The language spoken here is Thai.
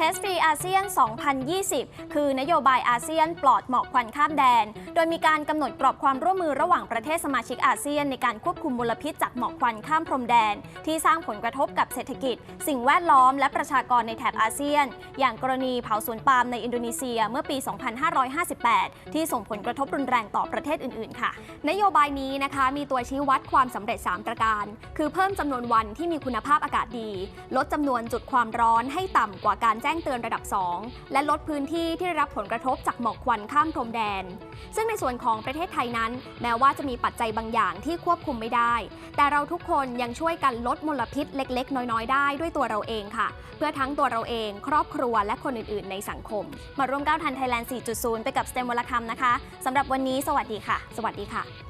อาเซียน 2020 คือนโยบายอาเซียนปลอดหมอกควันข้ามแดน โดยมีการกำหนดกรอบความร่วมมือระหว่างประเทศสมาชิกอาเซียนในการควบคุมมลพิษจากหมอกควันข้ามพรมแดน ที่สร้างผลกระทบกับเศรษฐกิจ สิ่งแวดล้อมและประชากรในแถบอาเซียน อย่างกรณีเผาสวนปาล์มในอินโดนีเซียเมื่อปี 2558 ที่ส่งผลกระทบรุนแรงต่อประเทศอื่นๆ ค่ะ นโยบายนี้นะคะมีตัวชี้วัดความสำเร็จ 3 ประการ คือเพิ่มจำนวนวันที่มีคุณภาพอากาศดี ลดจำนวนจุดความร้อนให้ต่ำกว่าการแจ้งเตือนระดับ 2 และลดพื้นที่ที่ได้รับผลกระทบจากหมอกควันข้ามพรมแดน ซึ่งในส่วนของประเทศไทยนั้น แม้ว่าจะมีปัจจัยบางอย่างที่ควบคุมไม่ได้ แต่เราทุกคนยังช่วยกันลดมลพิษเล็ก ๆ น้อย ๆ ได้ด้วยตัวเราเองค่ะ เพื่อทั้งตัวเราเอง ครอบครัวและคนอื่น ๆ ในสังคม มาร่วมก้าวทันไทยแลนด์ 4.0 ไปกับ STEM วลคำนะคะสำหรับวันนี้ สวัสดีค่ะ สวัสดีค่ะ